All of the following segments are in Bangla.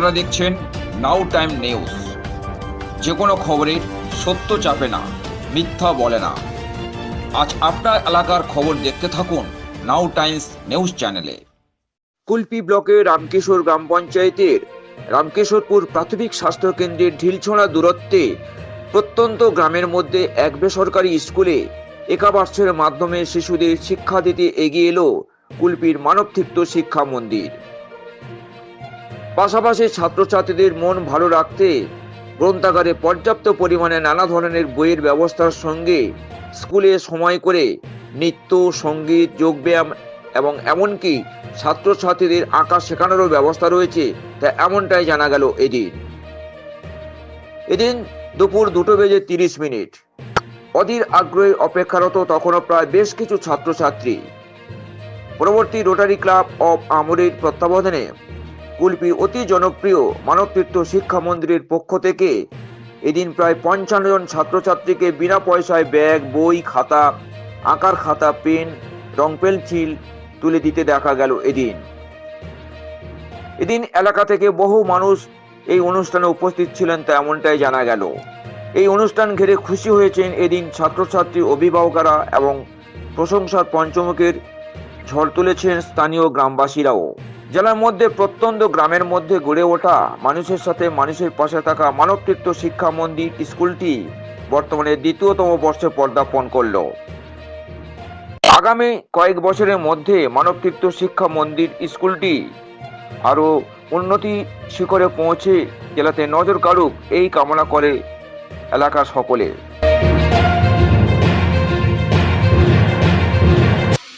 আপনারা দেখছেন নাও টাইম নিউজ যে কোনো খবরের সত্য চাপে না, মিথ্যা বলে না। আজ আপনার এলাকার খবর দেখতে থাকুন নাও টাইমস নিউজ চ্যানেলে কুলপি ব্লকের রামকিশোর গ্রাম পঞ্চায়েতের রামকিশোরপুর প্রাথমিক স্বাস্থ্য কেন্দ্রের ঢিলছড়া দূরত্বে প্রত্যন্ত গ্রামের মধ্যে এক বেসরকারি স্কুলে একাবার্ষের মাধ্যমে শিশুদের শিক্ষা দিতে এগিয়ে এলো কুলপির মানবতীর্থ শিক্ষা মন্দির। পাশাপাশি ছাত্রছাত্রীদের মন ভালো রাখতে গ্রন্থাগারে পর্যাপ্ত পরিমাণে নানা ধরনের বইয়ের ব্যবস্থার সঙ্গে স্কুলে সময় করে নৃত্য, সংগীত, যোগব্যায়াম এবং এমনকি ছাত্রছাত্রীদের আঁকা শেখানোরও ব্যবস্থা রয়েছে, তা এমনটাই জানা গেল এদিন। এদিন দুপুর দুটো বেজে তিরিশ মিনিট। অধীর আগ্রহে অপেক্ষারত তখনও প্রায় বেশ কিছু ছাত্রছাত্রী। পরবর্তী রোটারি ক্লাব অব আমরের তত্ত্বাবধানে কুলপির অতি জনপ্রিয় মানবতীর্থ শিক্ষা মন্দিরের পক্ষ থেকে। এদিন প্রায় পঞ্চান্ন জন ছাত্রছাত্রীকে বিনা পয়সায় ব্যাগ, বই, খাতা, আঁকার খাতা, পেন, রং পেন্সিল তুলে দিতে দেখা গেল এদিন। এদিন এলাকা থেকে বহু মানুষ এই অনুষ্ঠানে উপস্থিত ছিলেন তা এমনটাই জানা গেল। এই অনুষ্ঠান ঘিরে খুশি হয়েছেন এদিন ছাত্রছাত্রী অভিভাবকরা এবং প্রশংসার পঞ্চমুখের ঝড় তুলেছেন স্থানীয় গ্রামবাসীরাও। জেলার মধ্যে প্রত্যন্ত গ্রামের মধ্যে গড়ে ওঠা মানুষের সাথে মানুষের পাশে থাকা মানবতীর্থ শিক্ষা মন্দির স্কুলটি বর্তমানে দ্বিতীয়তম বর্ষে পদার্পণ করল। আগামী কয়েক বছরের মধ্যে মানবতীর্থ শিক্ষা মন্দির স্কুলটি আরও উন্নতি শিখরে পৌঁছে জেলাতে নজর কাড়ুক এই কামনা করে এলাকার সকলে।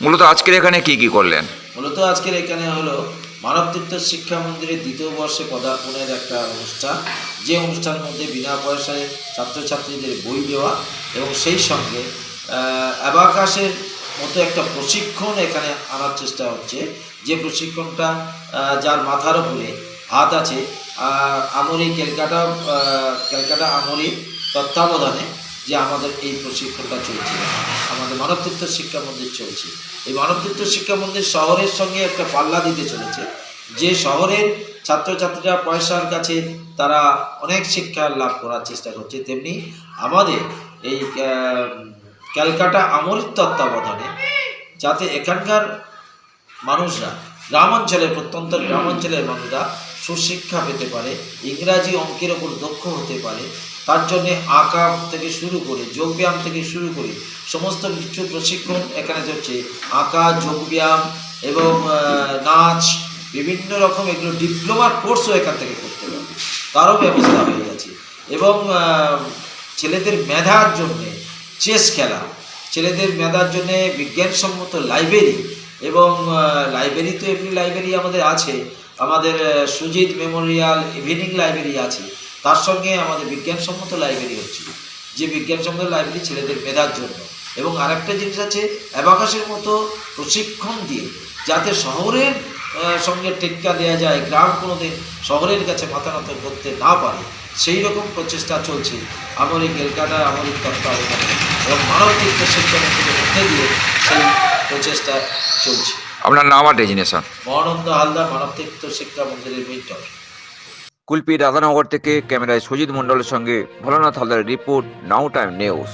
মূলত আজকের এখানে কি কি করলেন? মূলত আজকের এখানে হলো মানবতীর্থ শিক্ষা মন্দিরের দ্বিতীয় বর্ষে পদার্পণের একটা অনুষ্ঠান। যে অনুষ্ঠান মধ্যে বিনা পয়সায় ছাত্রছাত্রীদের বই দেওয়া এবং সেই সঙ্গে অ্যাবাকাশের মতো একটা প্রশিক্ষণ এখানে আনার চেষ্টা হচ্ছে। যে প্রশিক্ষণটা যার মাথার উপরে হাত আছে আমরি ক্যালকাটা ক্যালকাটা আমরি তত্ত্বাবধানে যে আমাদের এই প্রশিক্ষণটা চলছে, আমাদের মানবতীর্থ শিক্ষা মন্দির চলছে। এই মানবতীর্থ শিক্ষা মন্দির শহরের সঙ্গে একটা পাল্লা দিতে চলেছে। যে শহরের ছাত্রছাত্রীরা পয়সার কাছে তারা অনেক শিক্ষা লাভ করার চেষ্টা করছে, তেমনি আমাদের এই ক্যালকাটা আমরির তত্ত্বাবধানে যাতে এখানকার মানুষরা গ্রামাঞ্চলে প্রত্যন্ত গ্রামাঞ্চলের মানুষরা সুশিক্ষা পেতে পারে, ইংরাজি অঙ্কের ওপর দক্ষ হতে পারে, তার জন্য আঁকা থেকে শুরু করে, যোগব্যায়াম থেকে শুরু করে, সমস্ত কিছু প্রশিক্ষণ এখানে হচ্ছে আঁকা, যোগব্যায়াম এবং নাচ, বিভিন্ন রকম এগুলো ডিপ্লোমার কোর্সও এখান থেকে করতে পারবে। তারও ব্যবস্থা হয়ে গেছে। এবং ছেলেদের মেধার জন্যে চেস খেলা, ছেলেদের মেধার জন্যে বিজ্ঞানসম্মত লাইব্রেরি এবং লাইব্রেরি তো এমনি লাইব্রেরি আমাদের আছে আমাদের সুজিত মেমোরিয়াল ইভিনিং লাইব্রেরি আছে। তার সঙ্গে আমাদের বিজ্ঞানসম্মত লাইব্রেরি হচ্ছে যে বিজ্ঞানসম্মত লাইব্রেরি ছেলেদের মেধার জন্য। এবং আরেকটা জিনিস আছে অ্যাবাকাশের মতো প্রশিক্ষণ দিয়ে যাতে শহরের সঙ্গে টেক্কা দেওয়া যায়, গ্রাম কোনোদিন শহরের কাছে মাথা নত করতে না পারে, সেই রকম প্রচেষ্টা চলছে আমার আমার এই তত্ত্বাবধানে এবং মানব মন্দিরের মধ্যে দিয়ে সেই প্রচেষ্টা চলছে। আপনার নাম আর ডেজিনেশন। মহানন্দ হালদার মানব শিক্ষা মন্দিরের মেন্টর। কুলপি রাধানগর থেকে ক্যামেরায় সজিত মণ্ডলের সঙ্গে ভোলানাথ হালদারের রিপোর্ট নাও টাইম নিউজ।